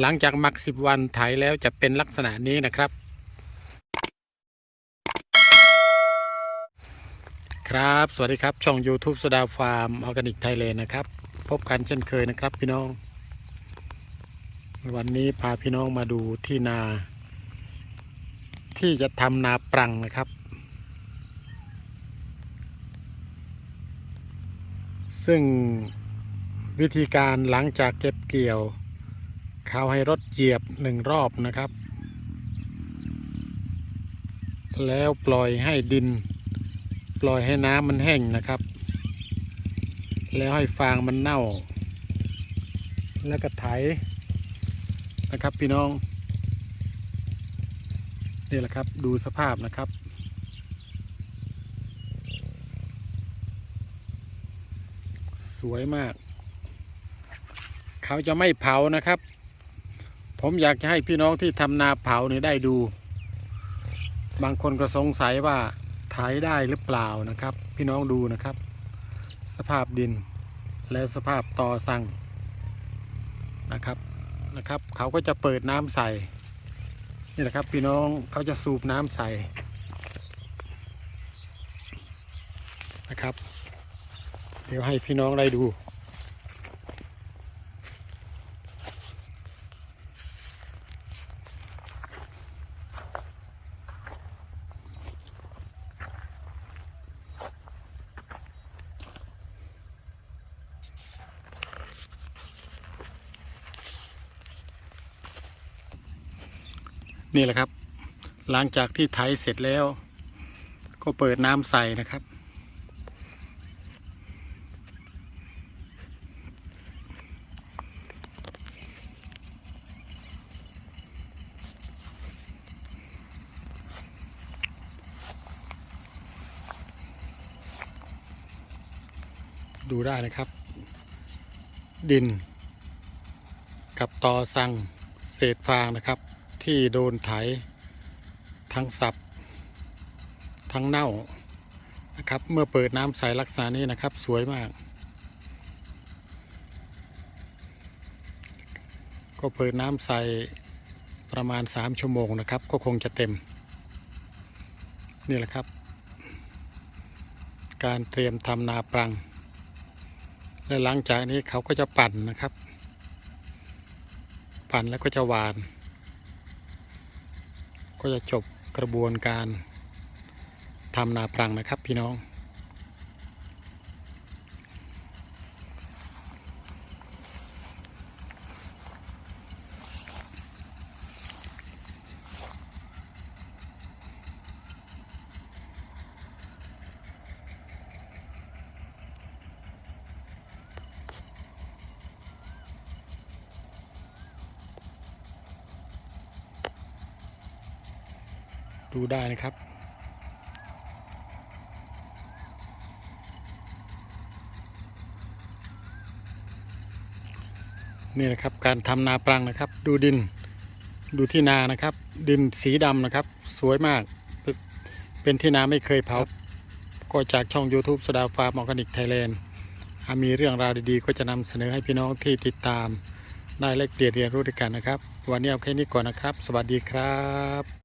หลังจากหมักสิบวันไถแล้วจะเป็นลักษณะนี้นะครับ ครับ สวัสดีครับ ช่อง YouTube สดาฟาร์มออร์แกนิกไทยแลนด์นะครับ พบกันเช่นเคยนะครับพี่น้อง วันนี้พาพี่น้องมาดูที่นา ที่จะทำนาปรังนะครับ ซึ่งวิธีการหลังจากเก็บเกี่ยว เขาให้รถเหยียบหนึ่งรอบนะครับ แล้วปล่อยให้ดิน ปล่อยให้น้ำมันแห้งนะครับ แล้วให้ฟางมันเน่า แล้วก็ไถนะครับพี่น้อง นี่แหละครับดูสภาพนะครับสวยมาก เขาจะไม่เผานะครับ ผมอยากจะให้พี่น้องที่ทำนาเผาเนี่ยได้ดู บางคนก็สงสัยว่าไถได้หรือเปล่านะครับ พี่น้องดูนะครับ สภาพดิน และสภาพตอสั่งนะครับนะครับ เขาก็จะเปิดน้ำใส่นี่แหละครับพี่น้องเขาจะสูบน้ำใส่นะครับ เดี๋ยวให้พี่น้องได้ดู นี่แหละครับ หลังจากที่ไถเสร็จแล้ว ก็เปิดน้ำใส่นะครับ ดูได้นะครับ ดิน กับตอสังเศษฟางนะครับ ที่โดนไถทั้งสับทั้งเน่านะครับ เมื่อเปิดน้ำใสลักษณะนี้นะครับ สวยมาก ก็เปิดน้ำใสประมาณ 3 ชั่วโมงนะครับ ก็คงจะเต็ม นี่แหละครับ การเตรียมทำนาปรัง และหลังจากนี้เขาก็จะปั่นนะครับ ปั่นแล้วก็จะหวาน ก็จะจบกระบวนการทำนาปรังนะครับพี่น้อง ดูได้นะครับ นี่นะครับการทำนาปรังนะครับ ดูดินดูที่นานะครับ ดินสีดำนะครับ สวยมาก เป็นที่นาไม่เคยเผาก็จากช่อง YouTube สดาฟาร์มออร์แกนิกไทยแลนด์มีเรื่องราวดีๆ ก็จะนำเสนอให้พี่น้องที่ติดตามได้แลกเปลี่ยนเรียนรู้ด้วยกันนะครับ วันนี้เอาแค่นี้ก่อนนะครับ สวัสดีครับ